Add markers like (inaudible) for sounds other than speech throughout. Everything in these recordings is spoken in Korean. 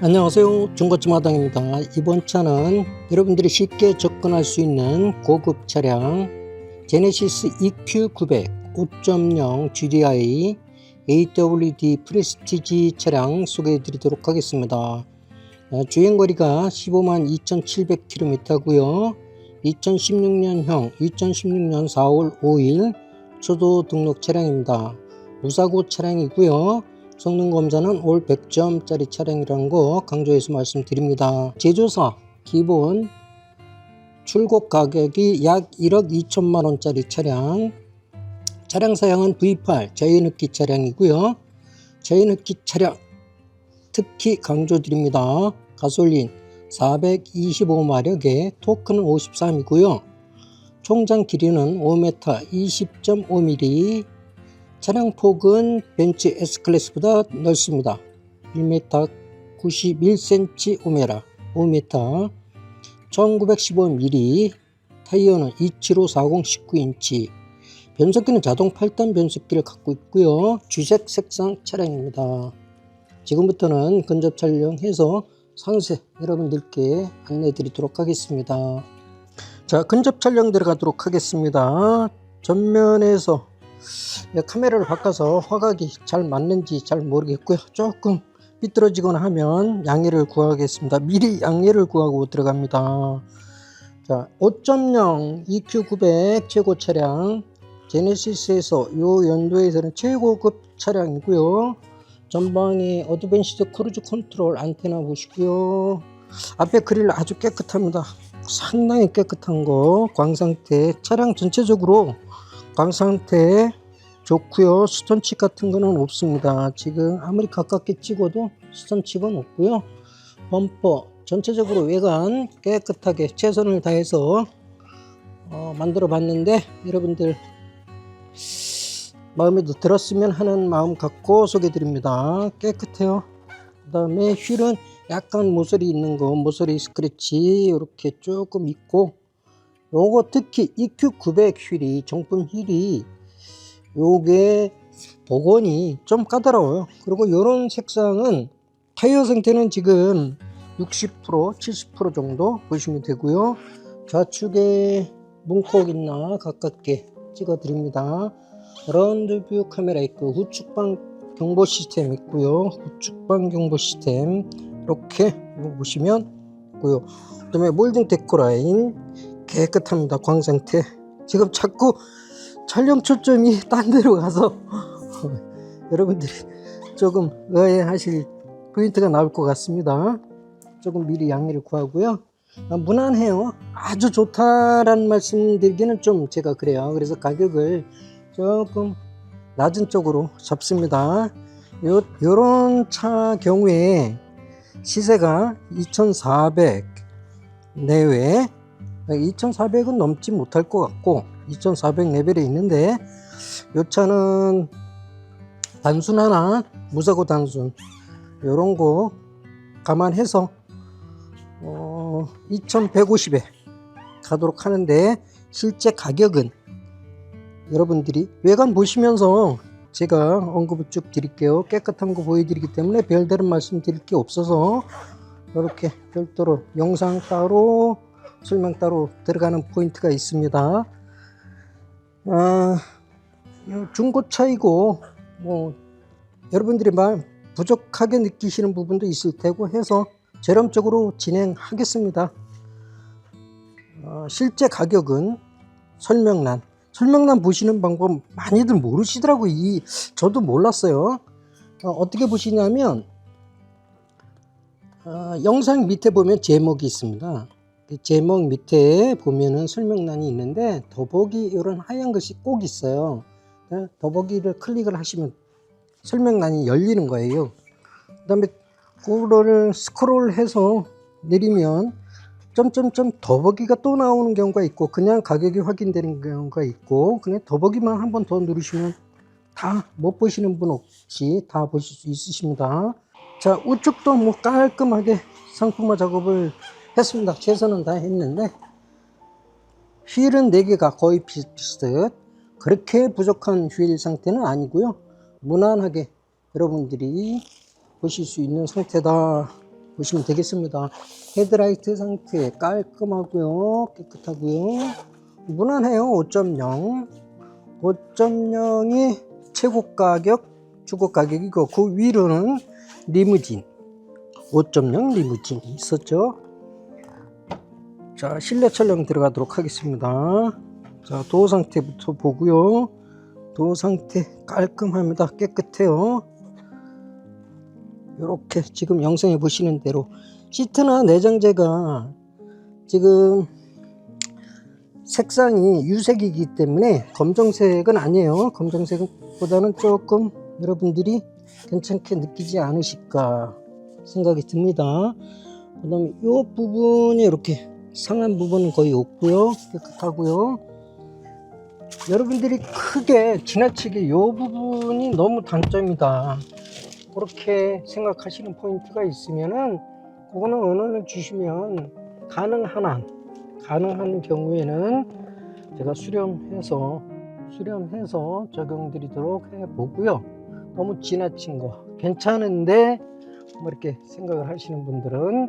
안녕하세요. 중고차 마당입니다. 이번 차는 여러분들이 쉽게 접근할 수 있는 고급 차량 제네시스 EQ900 5.0 GDI AWD 프레스티지 차량 소개해 드리도록 하겠습니다. 어, 주행거리가 15만 2700km고요. 2016년형 2016년 4월 5일 초도 등록 차량입니다. 무사고 차량이고요 성능 검사는 올 100점짜리 차량이라는 거 강조해서 말씀드립니다. 제조사 기본 출고 가격이 약 1억 2천만 원짜리 차량 차량 사양은 V8 저연흡기 차량이고요. 저연흡기 차량 특히 강조드립니다. 가솔린 425마력에 토크는 53이고요. 총장 길이는 5m 20.5mm 차량 폭은 벤츠 S클래스보다 넓습니다. 1m 91cm 오메라 5m 1915mm 타이어는 27540 19인치 변속기는 자동 8단 변속기를 갖고 있고요. 주색 색상 차량입니다. 지금부터는 근접 촬영해서 상세 여러분들께 안내 드리도록 하겠습니다. 자 근접 촬영 들어가도록 하겠습니다. 전면에서 네, 카메라를 바꿔서 화각이 잘 맞는지 잘 모르겠고요. 조금 삐뚤어지거나 하면 양해를 구하겠습니다. 미리 양해를 구하고 들어갑니다. 자, 5.0 EQ900 최고 차량 제네시스에서 요 연도에서는 최고급 차량이고요. 전방에 어드밴시드 크루즈 컨트롤 안테나 보시고요. 앞에 그릴 아주 깨끗합니다. 상당히 깨끗한 거 광상태 차량 전체적으로 광 상태 좋고요. 스톤칩 같은 거는 없습니다. 지금 아무리 가깝게 찍어도 스톤칩은 없고요. 범퍼 전체적으로 외관 깨끗하게 최선을 다해서 어, 만들어 봤는데 여러분들 마음에 들었으면 하는 마음 갖고 소개 드립니다. 깨끗해요. 그 다음에 휠은 약간 모서리 있는 거 모서리 스크래치 이렇게 조금 있고 요거 특히 EQ900 휠이 정품 휠이 요게 복원이 좀 까다로워요. 그리고 요런 색상은 타이어 상태는 지금 60% 70% 정도 보시면 되고요. 좌측에 문콕 있나 가깝게 찍어 드립니다. 라운드 뷰 카메라 있고 후측방 경보 시스템 있고요. 후측방 경보 시스템 이렇게 보시면 있고요. 그 다음에 몰딩 데코 라인 깨끗합니다 광 상태. 지금 자꾸 촬영 초점이 (laughs) 딴 데로 가서 (laughs) 여러분들이 조금 의아해하실 포인트가 나올 것 같습니다. 조금 미리 양해를 구하고요. 아, 무난해요. 아주 좋다라는 말씀 드리기는 좀 제가 그래요. 그래서 가격을 조금 낮은 쪽으로 잡습니다. 요, 요런 차 경우에 시세가 2400 내외 2400은 넘지 못할 것 같고 2400 레벨에 있는데 이 차는 단순 하나 무사고 단순 이런 거 감안해서 어, 2150에 가도록 하는데 실제 가격은 여러분들이 외관 보시면서 제가 언급을 쭉 드릴게요. 깨끗한 거 보여드리기 때문에 별다른 말씀 드릴 게 없어서 이렇게 별도로 영상 따로 설명 따로 들어가는 포인트가 있습니다. 아, 중고차이고 뭐 여러분들이 말 부족하게 느끼시는 부분도 있을 테고 해서 저렴적으로 진행하겠습니다. 어, 실제 가격은 설명란 설명란 보시는 방법 많이들 모르시더라고요. 이 저도 몰랐어요. 어, 떻게 보시냐면 어, 영상 밑에 보면 제목이 있습니다. 그 제목 밑에 보면은 설명란이 있는데 더보기 이런 하얀 것이 꼭 있어요. 네, 더보기를 클릭을 하시면 설명란이 열리는 거예요. 그 다음에 그거를 스크롤해서 내리면 점점점 더보기가 또 나오는 경우가 있고 그냥 가격이 확인되는 경우가 있고 그냥 더보기만 한 번 더 누르시면 다 못 보시는 분 없이 다 보실 수 있으십니다. 자 우측도 뭐 깔끔하게 상품화 작업을 했습니다. 최선은 다 했는데 휠은 4개가 거의 비슷비슷 그렇게 부족한 휠 상태는 아니고요. 무난하게 여러분들이 보실 수 있는 상태다 보시면 되겠습니다. 헤드라이트 상태 깔끔하고요. 깨끗하고요. 무난해요. 5.0. 5.0이 최고 가격, 주고 가격이고 그 위로는 리무진 5.0 리무진이 있었죠. 자, 실내 촬영 들어가도록 하겠습니다. 자, 도어 상태부터 보고요. 도어 상태 깔끔합니다. 깨끗해요. 이렇게 지금 영상에 보시는 대로 시트나 내장재가 지금 색상이 유색이기 때문에 검정색은 아니에요. 검정색보다는 조금 여러분들이 괜찮게 느끼지 않으실까 생각이 듭니다. 그 다음에 이 부분이 이렇게 상한 부분은 거의 없고요. 깨끗하고요. 여러분들이 크게 지나치게 이 부분이 너무 단점이다. 그렇게 생각하시는 포인트가 있으면은 그거는 언어를 주시면 가능한 한 가능한 경우에는 제가 수렴해서 수렴해서 적용드리도록 해 보고요. 너무 지나친 거 괜찮은데 뭐 이렇게 생각을 하시는 분들은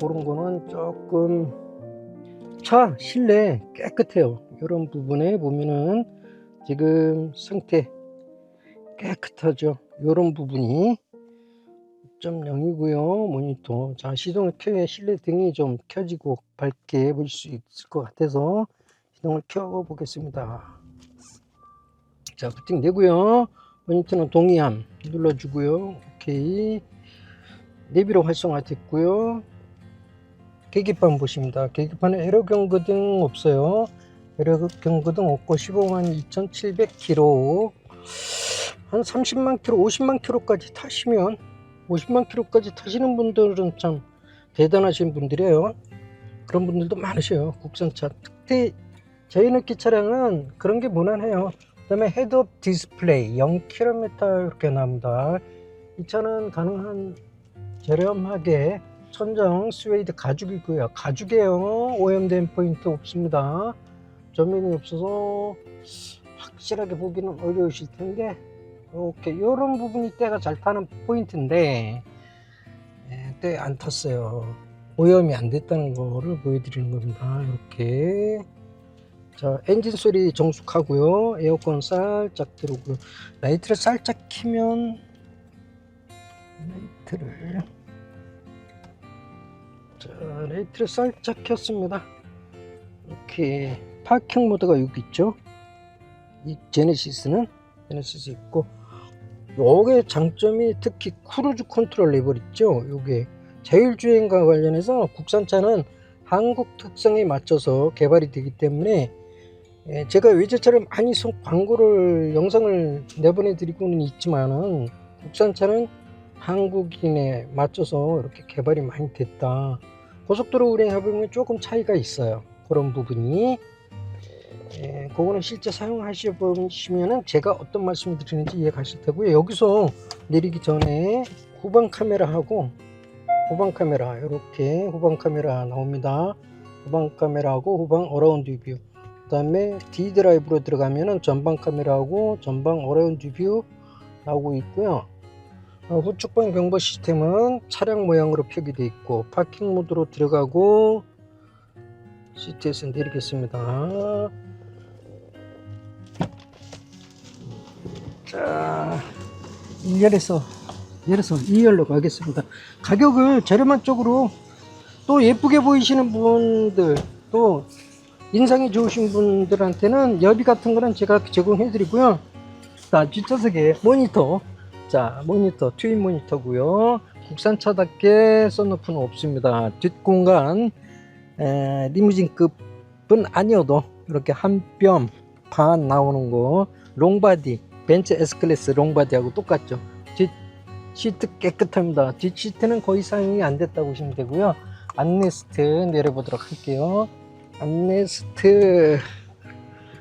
그런 거는 조금 차 실내 깨끗해요. 이런 부분에 보면은 지금 상태 깨끗하죠. 이런 부분이 6.0이고요. 모니터. 자, 시동을 켜야 실내 등이 좀 켜지고 밝게 볼수 있을 것 같아서 시동을 켜 보겠습니다. 자, 부팅 되고요. 모니터는 동의함 눌러주고요. 오케이. 내비로 활성화 됐고요. 계기판 보십니다. 계기판에 에러 경고 등 없어요. 에러 경고 등 없고 15만 2,700km 한 30만 킬로, 50만 킬로까지 타시면 50만 킬로까지 타시는 분들은 참 대단하신 분들이에요. 그런 분들도 많으셔요. 국산차. 특히 저희는기 차량은 그런 게 무난해요. 그다음에 헤드업 디스플레이 0km 이렇게 나옵니다. 이 차는 가능한 저렴하게 천정 스웨이드 가죽이고요. 가죽이에요. 오염된 포인트 없습니다. 전면이 없어서 확실하게 보기는 어려우실 텐데 이렇게 이런 부분이 때가 잘 타는 포인트인데 때 안 탔어요. 오염이 안 됐다는 거를 보여드리는 겁니다. 이렇게 자 엔진 소리 정숙하고요. 에어컨 살짝 들어오고요. 라이트를 살짝 키면 라이트를 자 라이트를 살짝 켰습니다. 이렇게 파킹 모드가 여기 있죠. 이 제네시스는 제네시스 있고 요게 장점이 특히 크루즈 컨트롤 레버 있죠 요게 자율주행과 관련해서 국산차는 한국 특성에 맞춰서 개발이 되기 때문에 예, 제가 외제차를 많이 송 광고를 영상을 내보내 드리고는 있지만은 국산차는 한국인에 맞춰서 이렇게 개발이 많이 됐다 고속도로 운행해 보면 조금 차이가 있어요 그런 부분이 예, 그거는 실제 사용하시 보시면은 제가 어떤 말씀을 드리는지 이해 가실 테고요. 여기서 내리기 전에 후방 카메라하고 후방 카메라 이렇게 후방 카메라 나옵니다. 후방 카메라하고 후방 어라운드 뷰. 그다음에 D 드라이브로 들어가면은 전방 카메라하고 전방 어라운드 뷰 나오고 있고요. 어, 후측방 경보 시스템은 차량 모양으로 표기되어 있고 파킹 모드로 들어가고 시트에서 내리겠습니다. 자, 1열에서 1열에서 2열로 가겠습니다. 가격을 저렴한 쪽으로 또 예쁘게 보이시는 분들 또 인상이 좋으신 분들한테는 여비 같은 거는 제가 제공해 드리고요. 자, 뒷좌석에 모니터. 자, 모니터, 트윈 모니터고요. 국산차답게 썬루프는 없습니다. 뒷공간 에, 리무진급은 아니어도 이렇게 한 뼘 반 나오는 거 롱바디 벤츠 S클래스 롱바디하고 똑같죠. 뒷 시트 깨끗합니다. 뒷 시트는 거의 사용이 안 됐다고 보시면 되고요. 암레스트 내려보도록 할게요. 암레스트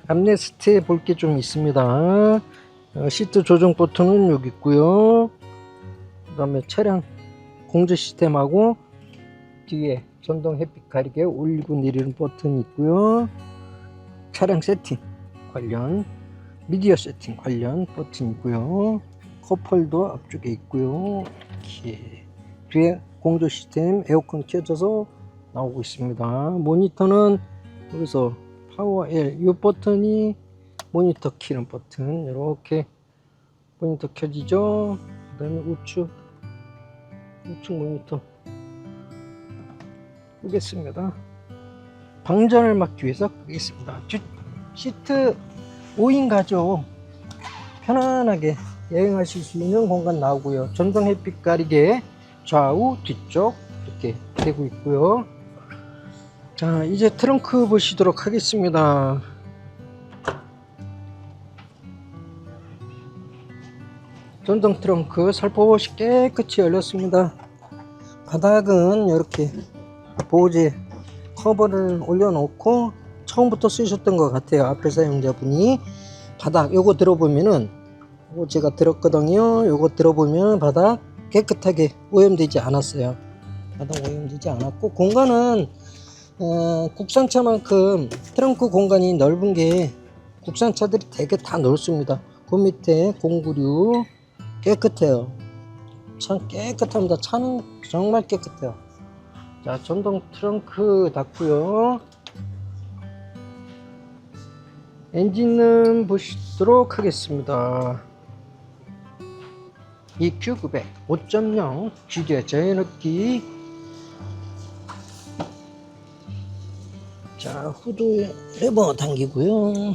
암레스트에 볼게 좀 있습니다. 어, 시트 조정 버튼은 여기 있고요. 그 다음에 차량 공조 시스템하고 뒤에 전동 햇빛 가리개 올리고 내리는 버튼이 있고요. 차량 세팅 관련 미디어 세팅 관련 버튼이고요. 컵홀더 앞쪽에 있고요. 이렇게 뒤에 공조 시스템 에어컨 켜져서 나오고 있습니다. 모니터는 여기서 파워 L 이 버튼이 모니터 키는 버튼 이렇게 모니터 켜지죠. 그 다음에 우측 우측 모니터 끄겠습니다. 방전을 막기 위해서 끄겠습니다. 뒷 시트 5인 가족 편안하게 여행하실 수 있는 공간 나오고요. 전동 햇빛 가리개 좌우 뒤쪽 이렇게 되고 있고요. 자 이제 트렁크 보시도록 하겠습니다. 전동 트렁크 살포시 깨끗이 열렸습니다. 바닥은 이렇게 보호제 커버를 올려놓고 처음부터 쓰셨던 것 같아요. 앞에 사용자분이 바닥 요거 들어보면은 요거 제가 들었거든요. 요거 들어보면 바닥 깨끗하게 오염되지 않았어요. 바닥 오염되지 않았고 공간은 어, 국산차만큼 트렁크 공간이 넓은 게 국산차들이 되게 다 넓습니다. 그 밑에 공구류 깨끗해요. 참 깨끗합니다. 차는 정말 깨끗해요. 자, 전동 트렁크 닫고요. 엔진은 보시도록 하겠습니다. EQ900 5.0 GDI 저연흡기 자 후드 레버 당기고요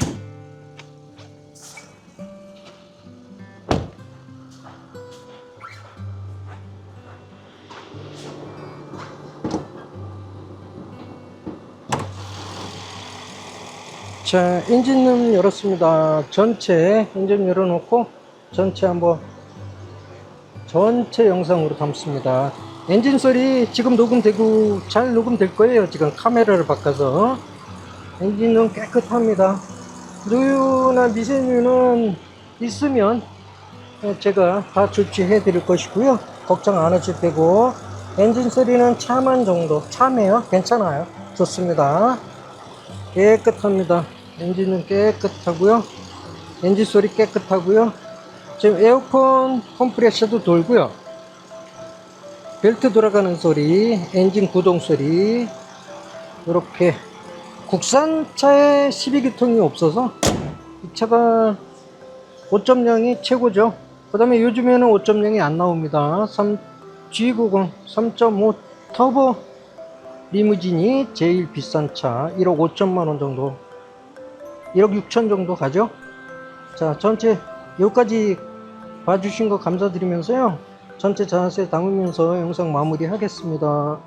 자 엔진룸 열었습니다. 전체 엔진 열어놓고 전체 한번 전체 영상으로 담습니다. 엔진 소리 지금 녹음되고 잘 녹음될 거예요. 지금 카메라를 바꿔서. 엔진은 깨끗합니다. 누유나 미세유는 있으면 제가 다 조치해 드릴 것이고요. 걱정 안 하셔도 되고. 엔진 소리는 차만 정도. 차매요. 괜찮아요. 좋습니다. 깨끗합니다. 엔진은 깨끗하고요. 엔진 소리 깨끗하고요. 지금 에어컨 컴프레셔도 돌고요. 벨트 돌아가는 소리, 엔진 구동 소리 이렇게 국산차에 12기통이 없어서 이 차가 5.0이 최고죠. 그 다음에 요즘에는 5.0이 안 나옵니다. 3, G90 3.5 터보 리무진이 제일 비싼 차 1억 5천만 원 정도 1억 6천 정도 가죠? 자 전체 여기까지 봐주신 거 감사드리면서요. 전체 자세 담으면서 영상 마무리 하겠습니다